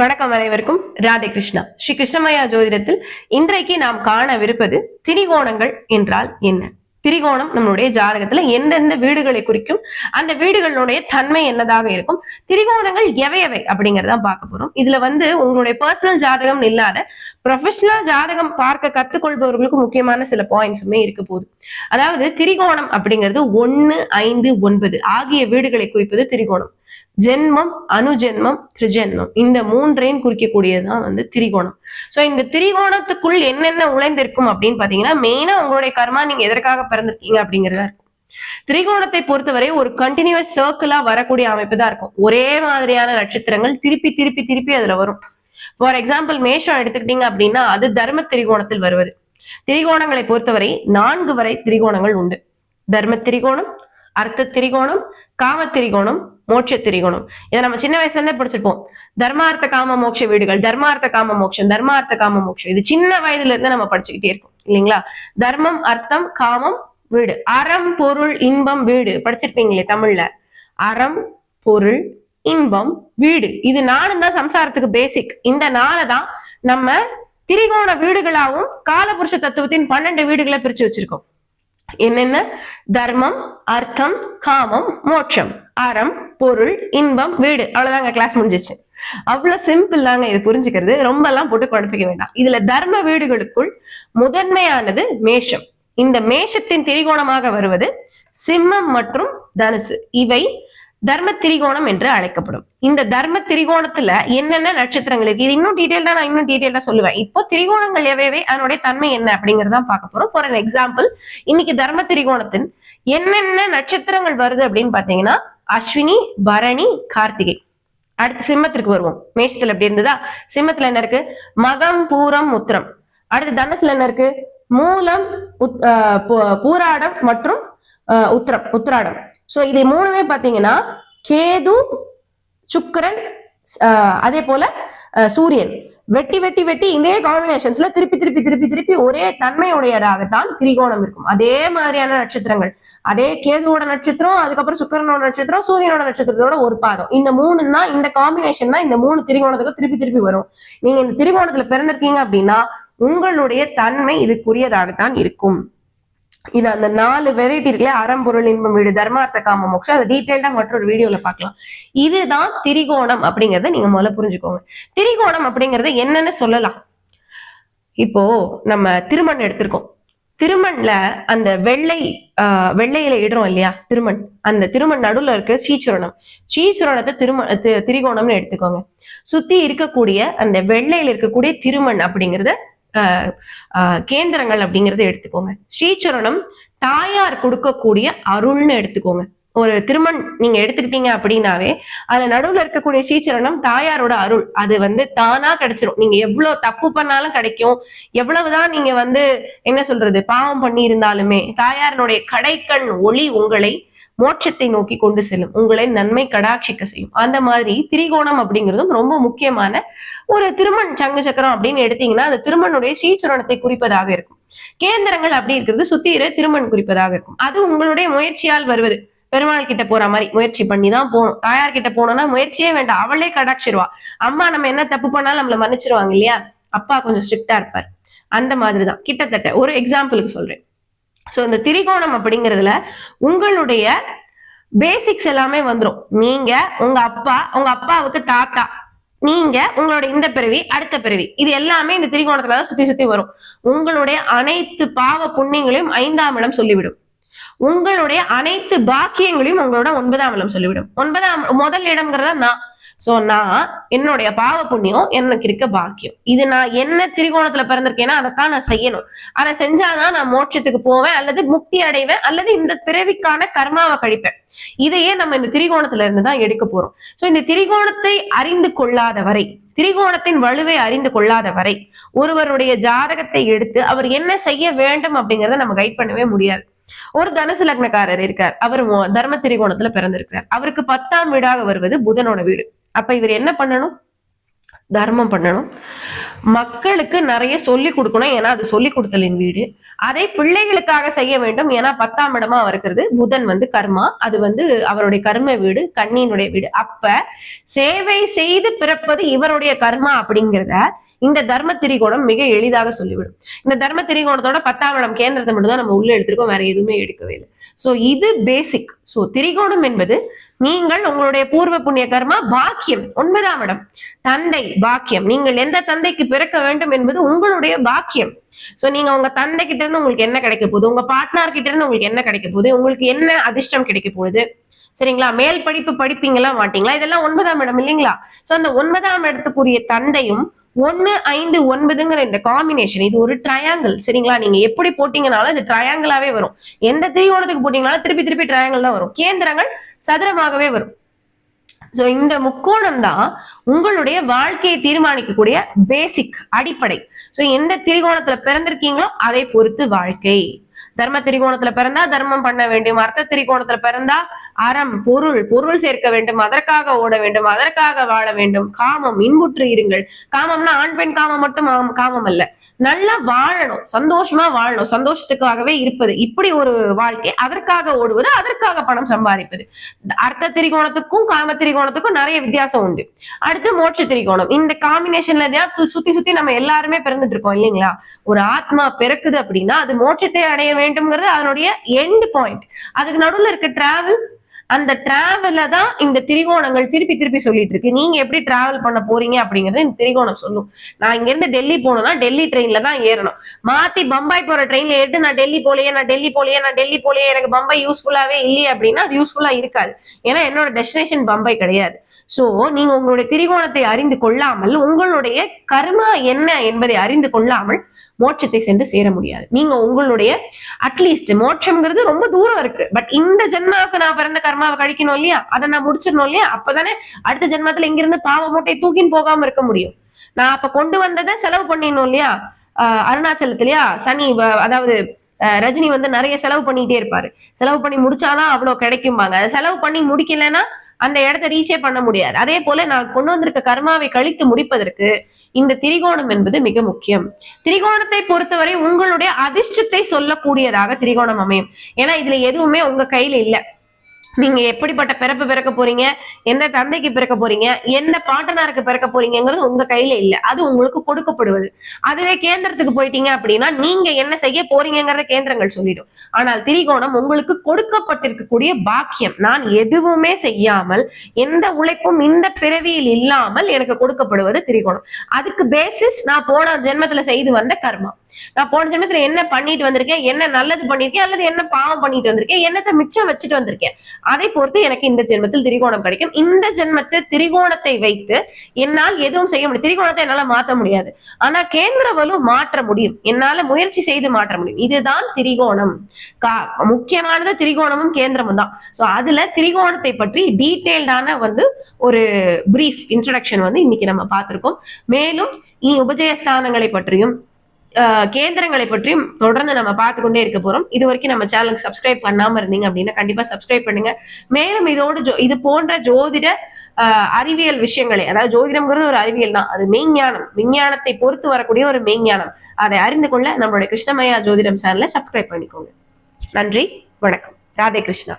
வணக்கம் அனைவருக்கும். ராதே கிருஷ்ணா. ஸ்ரீ கிருஷ்ணமயா ஜோதிடத்தில் இன்றைக்கு நாம் காணவிருப்பது திரிகோணங்கள் என்றால் என்ன? திரிகோணம் நம்மளுடைய ஜாதகத்துல எந்தெந்த வீடுகளை குறிக்கும் அந்த வீடுகளுடைய தன்மை என்னதாக இருக்கும் திரிகோணங்கள் எவை எவை அப்படிங்கறத பார்க்க போறோம். இதுல வந்து உங்களுடைய பர்சனல் ஜாதகம் இல்லாத ப்ரொஃபஷனல் ஜாதகம் பார்க்க கத்துக்கொள்பவர்களுக்கு முக்கியமான சில பாயிண்ட்ஸுமே இருக்க போகுது. அதாவது திரிகோணம் அப்படிங்கிறது ஒன்னு ஐந்து ஒன்பது ஆகிய வீடுகளை குறிப்பது திரிகோணம். ஜென்மம் அனுஜென்மம் திரிஜென்மம். இந்த மூன்றையும் குறிக்கக்கூடியதுதான் வந்து திரிகோணம். சோ இந்த திரிகோணத்துக்குள் என்னென்ன உழைந்திருக்கும் அப்படின்னு பாத்தீங்கன்னா மெயினா உங்களுடைய கர்மா நீங்க எதற்காக பிறந்திருக்கீங்க அப்படிங்கிறதா இருக்கும். திரிகோணத்தை பொறுத்தவரை ஒரு கண்டினியூஸ் சர்க்கிளா வரக்கூடிய அமைப்பு தான் இருக்கும். ஒரே மாதிரியான நட்சத்திரங்கள் திருப்பி திருப்பி திருப்பி அதுல வரும். ஃபார் எக்ஸாம்பிள் மேஷம் எடுத்துக்கிட்டீங்க அப்படின்னா அது தர்ம திரிகோணத்தில் வருவது. திரிகோணங்களை பொறுத்தவரை நான்கு வரை திரிகோணங்கள் உண்டு. தர்ம திரிகோணம் அர்த்த திரிகோணம் காம திரிகோணம் மோட்ச திரிகோணம். இதை நம்ம சின்ன வயசுல இருந்தே படிச்சிருப்போம். தர்மார்த்த காம மோட்ச வீடுகள் தர்மார்த்த காம மோட்சம் தர்மார்த்த காம மோட்சம். இது சின்ன வயதுல இருந்து நம்ம படிச்சுக்கிட்டே இருக்கோம் இல்லைங்களா? தர்மம் அர்த்தம் காமம் வீடு. அறம் பொருள் இன்பம் வீடு. படிச்சிருப்பீங்களே தமிழ்ல? அறம் பொருள் இன்பம் வீடு. இது நானும் தான் சம்சாரத்துக்கு பேசிக் இந்த நாளை தான் நம்ம திரிகோண வீடுகளாகவும் காலபுருஷ தத்துவத்தின் பன்னெண்டு வீடுகளை பிரிச்சு வச்சிருக்கோம். என்னென்ன? தர்மம் அர்த்தம் காமம் மோட்சம் அறம் பொருள் இன்பம் வீடு. அவ்வளவுதாங்க கிளாஸ் முடிஞ்சிச்சு. அவ்வளவு சிம்பிள் தாங்க இது புரிஞ்சுக்கிறது. ரொம்ப எல்லாம் போட்டு குழப்பிக்க வேண்டாம். இதுல தர்ம வீடுகளுக்குள் முதன்மையானது மேஷம். இந்த மேஷத்தின் திரிகோணமாக வருவது சிம்மம் மற்றும் தனுசு. இவை தர்ம திரிகோணம் என்று அழைக்கப்படும். இந்த தர்ம திரிகோணத்துல என்னென்ன நட்சத்திரங்கள் இருக்கு? இது இன்னும் டீடைல்டா நான் இன்னும் டீடைல்டா சொல்லுவேன். இப்போ திரிகோணங்கள் எவையவே? அதனுடைய தன்மை என்ன அப்படிங்கறத பார்க்க போறோம். ஃபார் அன் எக்ஸாம்பிள் இன்னைக்கு தர்ம திரிகோணத்தின் என்னென்ன நட்சத்திரங்கள் வருது அப்படின்னு பாத்தீங்கன்னா அஸ்வினி பரணி கார்த்திகை. அடுத்து சிம்மத்திற்கு வருவோம். மேஷத்துல எப்படி இருந்ததா? சிம்மத்துல என்ன இருக்கு? மகம் பூரம் உத்திரம். அடுத்து தனுசுல என்ன இருக்கு? மூலம் உத்- ஆஹ் பூராடம் மற்றும் ஆஹ் உத்திரம் உத்திராடம். சோ இதை மூணுமே பாத்தீங்கன்னா கேது சுக்கிரன் ஆஹ் அதே போல சூரியன். வெட்டி வெட்டி வெட்டி இதே காம்பினேஷன்ஸ்ல திருப்பி திருப்பி திருப்பி திருப்பி ஒரே தன்மையுடையதாகத்தான் திரிகோணம் இருக்கும். அதே மாதிரியான நட்சத்திரங்கள். அதே கேதுவோட நட்சத்திரம் அதுக்கப்புறம் சுக்கிரனோட நட்சத்திரம் சூரியனோட நட்சத்திரத்தோட ஒரு பாதம். இந்த மூணு தான் இந்த காம்பினேஷன் தான் இந்த மூணு திரிகோணத்துக்கு திருப்பி திருப்பி வரும். நீங்க இந்த திரிகோணத்துல பிறந்திருக்கீங்க அப்படின்னா உங்களுடைய தன்மை இதுக்குரியதாகத்தான் இருக்கும். இது அந்த நாலு வெரைட்டி இருக்குல்ல அறம்பொருள் இன்பம் வீடு தர்மார்த்த காம மோட்சம் அதை டீட்டெயில்டா மற்றொரு வீடியோல பார்க்கலாம். இதுதான் திரிகோணம் அப்படிங்கறத நீங்க முதல்ல புரிஞ்சுக்கோங்க. திரிகோணம் அப்படிங்கறத என்னன்னு சொல்லலாம். இப்போ நம்ம திருமண் எடுத்திருக்கோம். திருமண்ல அந்த வெள்ளை ஆஹ் வெள்ளையில இடுறோம் இல்லையா? திருமண். அந்த திருமண் நடுவுல இருக்க சீச்சுரணம் சீச்சுரணத்தை திருமண திரிகோணம்னு எடுத்துக்கோங்க. சுத்தி இருக்கக்கூடிய அந்த வெள்ளையில இருக்கக்கூடிய திருமண் அப்படிங்கறத கேந்திரங்கள் அப்படிங்கறத எடுத்துக்கோங்க. ஸ்ரீச்சரணம் தாயார் கொடுக்கக்கூடிய அருள்னு எடுத்துக்கோங்க. ஒரு திருமண் நீங்க எடுத்துக்கிட்டீங்க அப்படின்னாவே அதுல நடுவுல இருக்கக்கூடிய ஸ்ரீச்சரணம் தாயாரோட அருள். அது வந்து தானா கிடைச்சிரும். நீங்க எவ்வளவு தப்பு பண்ணாலும் கிடைக்கும். எவ்வளவுதான் நீங்க வந்து என்ன சொல்றது பாவம் பண்ணி இருந்தாலுமே தாயாரினுடைய கடைக்கண் ஒளி உங்களை மோட்சத்தை நோக்கி கொண்டு செல்லும். உங்களை நன்மை கடாட்சிக்க செய்யும். அந்த மாதிரி திரிகோணம் அப்படிங்கிறதும் ரொம்ப முக்கியமான ஒரு திருமண் சங்கு சக்கரம் அப்படின்னு எடுத்தீங்கன்னா அந்த திருமணுடைய ஸ்ரீச்சுரணத்தை குறிப்பதாக இருக்கும். கேந்திரங்கள் அப்படி இருக்கிறது சுத்திர திருமண் குறிப்பதாக இருக்கும். அது உங்களுடைய முயற்சியால் வருவது. பெருமாள் கிட்ட போற மாதிரி முயற்சி பண்ணி தான் போகணும். தாயார் கிட்ட போனோம்னா முயற்சியே வேண்டாம். அவளே கடாட்சிருவா. அம்மா நம்ம என்ன தப்பு பண்ணாலும் நம்மள மன்னிச்சிருவாங்க இல்லையா? அப்பா கொஞ்சம் ஸ்ட்ரிக்டா இருப்பார். அந்த மாதிரிதான். கிட்டத்தட்ட ஒரு எக்ஸாம்பிளுக்கு சொல்றேன். சோ இந்த திரிகோணம் அப்படிங்கிறதுல உங்களுடைய பேசிக்ஸ் எல்லாமே வந்துரும். நீங்க உங்க அப்பா உங்க அப்பாவுக்கு தாத்தா நீங்க உங்களோட இந்த பிறவி அடுத்த பிறவி. இது எல்லாமே இந்த திரிகோணத்துல தான் சுத்தி சுத்தி வரும். உங்களுடைய அனைத்து பாவ புண்ணியங்களையும் ஐந்தாம் இடம் சொல்லிவிடும். உங்களுடைய அனைத்து பாக்கியங்களையும் உங்களோட ஒன்பதாம் இடம் சொல்லிவிடும். ஒன்பதாம் முதல் இடம்ங்கிறதா நான். சோ நான் என்னுடைய பாவ புண்ணியம் எனக்கு இருக்க பாக்கியம். இது நான் என்ன திரிகோணத்துல பிறந்திருக்கேன்னா அதைத்தான் நான் செய்யணும். அதை செஞ்சாதான் நான் மோட்சத்துக்கு போவேன் அல்லது முக்தி அடைவேன் அல்லது இந்த பிறவிக்கான கர்மாவை கழிப்பேன். இதையே நம்ம இந்த திரிகோணத்துல இருந்து தான் எடுக்க போறோம். சோ இந்த திரிகோணத்தை அறிந்து கொள்ளாத வரை திரிகோணத்தின் வலுவை அறிந்து கொள்ளாத வரை ஒருவருடைய ஜாதகத்தை எடுத்து அவர் என்ன செய்ய வேண்டும் அப்படிங்கறத நம்ம கைட் பண்ணவே முடியாது. ஒரு தனுசு லக்னக்காரர் இருக்கார். அவர் தர்ம திரிகோணத்துல பிறந்திருக்கிறார். அவருக்கு பத்தாம் வீடாக வருவது புதனோட வீடு. அப்ப இவர் என்ன பண்ணணும்? தர்மம் பண்ணணும். மக்களுக்கு நிறைய சொல்லி கொடுக்கணும். ஏன்னா அது சொல்லி கொடுத்தலின் வீடு. அதை பிள்ளைகளுக்காக செய்ய வேண்டும். ஏன்னா பத்தாம் இடமா இருக்கிறது புதன் வந்து கர்மா. அது வந்து அவருடைய கர்ம வீடு கண்ணியினுடைய வீடு. அப்ப சேவை செய்து பிறப்பது இவருடைய கர்மா அப்படிங்கிறத இந்த தர்ம திரிகோணம் மிக எளிதாக சொல்லிவிடும். இந்த தர்ம திரிகோணத்தோட பத்தாம் இடம் கேந்திரத்தை மட்டும் தான் நம்ம உள்ள எடுத்திருக்கோம் வேற எதுவுமே எடுக்கவே இல்லை. சோ இது பேசிக் சோ திரிகோணம் என்பது நீங்கள் உங்களுடைய பூர்வ புண்ணிய கர்மா பாக்கியம் ஒன்பதாம் இடம். தந்தை பாக்கியம். நீங்கள் எந்த தந்தைக்கு பிறக்க வேண்டும் என்பது உங்களுடைய பாக்கியம். சோ நீங்க உங்க தந்தை கிட்ட இருந்து உங்களுக்கு என்ன கிடைக்க போகுது? உங்க பார்ட்னர் கிட்ட இருந்து உங்களுக்கு என்ன கிடைக்க போகுது? உங்களுக்கு என்ன அதிர்ஷ்டம் கிடைக்க போகுது? சரிங்களா? மேல் படிப்பு படிப்பீங்களா மாட்டீங்களா? இதெல்லாம் ஒன்பதாம் இடம் இல்லைங்களா? சோ அந்த ஒன்பதாம் இடத்துக்குரிய தந்தையும் ஒன்னு ஐந்து ஒன்பதுங்கிற இந்த காம்பினேஷன் இது ஒரு ட்ரையாங்கிள் சரிங்களா? நீங்க எப்படி போட்டீங்கனாலும் இது ட்ரையாங்கிளாவே வரும். எந்த திரிகோணத்துக்கு போட்டீங்கனாலும் திருப்பி திருப்பி ட்ரையாங்கிள் தான் வரும். கேந்திரங்கள் சதுரமாகவே வரும். சோ இந்த முக்கோணம் தான் உங்களுடைய வாழ்க்கையை தீர்மானிக்கக்கூடிய பேசிக் அடிப்படை. சோ எந்த திரிகோணத்துல பிறந்திருக்கீங்களோ அதை பொறுத்து வாழ்க்கை. தர்ம திரிகோணத்துல பிறந்தா தர்மம் பண்ண வேண்டும். அர்த்த திரிகோணத்துல பிறந்தா அறம் பொருள் பொருள் சேர்க்க வேண்டும் அதற்காக ஓட வேண்டும் அதற்காக வாழ வேண்டும். காமம் இன்புற்று இருங்கள். காமம்னா ஆண் பெண் காமம் மட்டும் காமம் அல்ல. நல்லா வாழணும் சந்தோஷமா வாழணும். சந்தோஷத்துக்காகவே இருப்பது. இப்படி ஒரு வாழ்க்கை அதற்காக ஓடுவது அதற்காக பணம் சம்பாதிப்பது. அர்த்த திரிகோணத்துக்கும் காம திரிகோணத்துக்கும் நிறைய வித்தியாசம் உண்டு. அடுத்து மோட்ச திரிகோணம். இந்த காம்பினேஷன்ல தான் சுத்தி சுத்தி நம்ம எல்லாருமே பிறந்துட்டு இருக்கோம் இல்லைங்களா? ஒரு ஆத்மா பிறக்குது அப்படின்னா அது மோட்சத்தை அடைய வேண்டும்ங்கிறது அதனுடைய எண்ட் பாயிண்ட் அதுக்கு நடுவுல இருக்க டிராவல் அந்த டிராவல தான் இந்த திரிகோணங்கள் திருப்பி திருப்பி சொல்லிட்டு இருக்கு. நீங்க எப்படி டிராவல் பண்ண போறீங்க அப்படிங்கறது இந்த திரிகோணம் சொல்லும். நான் இங்க இருந்து டெல்லி போகணும்னா டெல்லி ட்ரெயின்ல தான் ஏறணும். மாத்தி பம்பாய் போற ட்ரெயின்ல ஏறிட்டு நான் டெல்லி போலயே நான் டெல்லி போலையே நான் டெல்லி போலயே எனக்கு பம்பாய் யூஸ்ஃபுல்லாவே இல்லையே அப்படின்னா அது யூஸ்ஃபுல்லா இருக்காது. ஏன்னா என்னோட டெஸ்டினேஷன் பம்பாய் கிடையாது. சோ நீங்க உங்களுடைய திரிகோணத்தை அறிந்து கொள்ளாமல் உங்களுடைய கர்மா என்ன என்பதை அறிந்து கொள்ளாமல் மோட்சத்தை சென்று சேர முடியாது. நீங்க உங்களுடைய அட்லீஸ்ட் மோட்சம்ங்கிறது ரொம்ப தூரம் இருக்கு. பட் இந்த ஜென்மாவுக்கு நான் பிறந்த கர்மாவை கழிக்கணும் இல்லையா? அதை நான் முடிச்சிடணும் இல்லையா? அப்பதானே அடுத்த ஜென்மத்துல இங்கிருந்து பாவ மூட்டை தூக்கின்னு போகாம இருக்க முடியும். நான் அப்ப கொண்டு வந்ததை செலவு பண்ணிடணும் இல்லையா? அஹ் அருணாச்சலத்திலயா சனி அதாவது ரஜினி வந்து நிறைய செலவு பண்ணிட்டே இருப்பாரு. செலவு பண்ணி முடிச்சாதான் அவ்வளவு கிடைக்கும்பாங்க. அதை செலவு பண்ணி முடிக்கலைன்னா அந்த இடத்த ரீச்சே பண்ண முடியாது. அதே போல நான் கொண்டு வந்திருக்க கர்மாவை கழித்து முடிப்பதற்கு இந்த திரிகோணம் என்பது மிக முக்கியம். திரிகோணத்தை பொறுத்தவரை உங்களுடைய அதிர்ஷ்டத்தை சொல்லக்கூடியதாக திரிகோணம் அமையும். ஏன்னா இதுல எதுவுமே உங்க கையில இல்ல. நீங்க எப்படிப்பட்ட பிறப்பு பிறக்க போறீங்க? எந்த தந்தைக்கு பிறக்க போறீங்க? எந்த பாட்டனாருக்கு பிறக்க போறீங்கிறது உங்க கையில இல்ல. அது உங்களுக்கு கொடுக்கப்படுவது. அதுவே கேந்திரத்துக்கு போயிட்டீங்க அப்படின்னா நீங்க என்ன செய்ய போறீங்கிறத கேந்திரங்கள் சொல்லிடும். ஆனால் திரிகோணம் உங்களுக்கு கொடுக்கப்பட்டிருக்கக்கூடிய பாக்கியம். நான் எதுவுமே செய்யாமல் எந்த உழைப்பும் இந்த பிறவியில் இல்லாமல் எனக்கு கொடுக்கப்படுவது திரிகோணம். அதுக்கு பேசிஸ் நான் போன ஜென்மத்துல செய்து வந்த கர்மா. நான் போன ஜென்மத்துல என்ன பண்ணிட்டு வந்திருக்கேன்? என்ன நல்லது பண்ணிருக்கேன்? அல்லது என்ன பாவம் பண்ணிட்டு வந்திருக்கேன்? என்னத்தை மிச்சம் வச்சுட்டு வந்திருக்கேன்? அதை பொறுத்து எனக்கு இந்த ஜென்மத்தில் திரிகோணம் கிடைக்கும். இந்த ஜென்மத்தில் திரிகோணத்தை வைத்து என்னால் எதுவும் செய்ய முடியும். திரிகோணத்தை என்னால மாற்ற முடியாது. ஆனா கேந்திர வலு மாற்ற முடியும். என்னால முயற்சி செய்து மாற்ற முடியும். இதுதான் திரிகோணம். கா- முக்கியமானது திரிகோணமும் கேந்திரமும் தான். சோ அதுல திரிகோணத்தை பற்றி டீட்டெயில்டான வந்து ஒரு பிரீஃப் இன்ட்ரடக்ஷன் வந்து இன்னைக்கு நம்ம பார்த்திருக்கோம். மேலும் நீ உபஜயஸ்தானங்களை பற்றியும் கேந்திரங்களை பற்றியும் தொடர்ந்து நம்ம பார்த்து கொண்டே இருக்க போறோம். இது வரைக்கும் நம்ம சேனலுக்கு சப்ஸ்கிரைப் பண்ணாம இருந்தீங்க அப்படின்னா கண்டிப்பா சப்ஸ்கிரைப் பண்ணுங்க. மேலும் இதோடு ஜோ- இது போன்ற ஜோதிட ஆஹ், அறிவியல் விஷயங்களை அதாவது ஜோதிடம்ங்கிறது ஒரு அறிவியல் தான். அது மெய்ஞானம் விஞ்ஞானத்தை பொறுத்து வரக்கூடிய ஒரு மெய்ஞானம் அதை அறிந்து கொள்ள நம்மளுடைய கிருஷ்ணமயா ஜோதிடம் சேனலை சப்ஸ்கிரைப் பண்ணிக்கோங்க. நன்றி. வணக்கம். ராதே கிருஷ்ணா.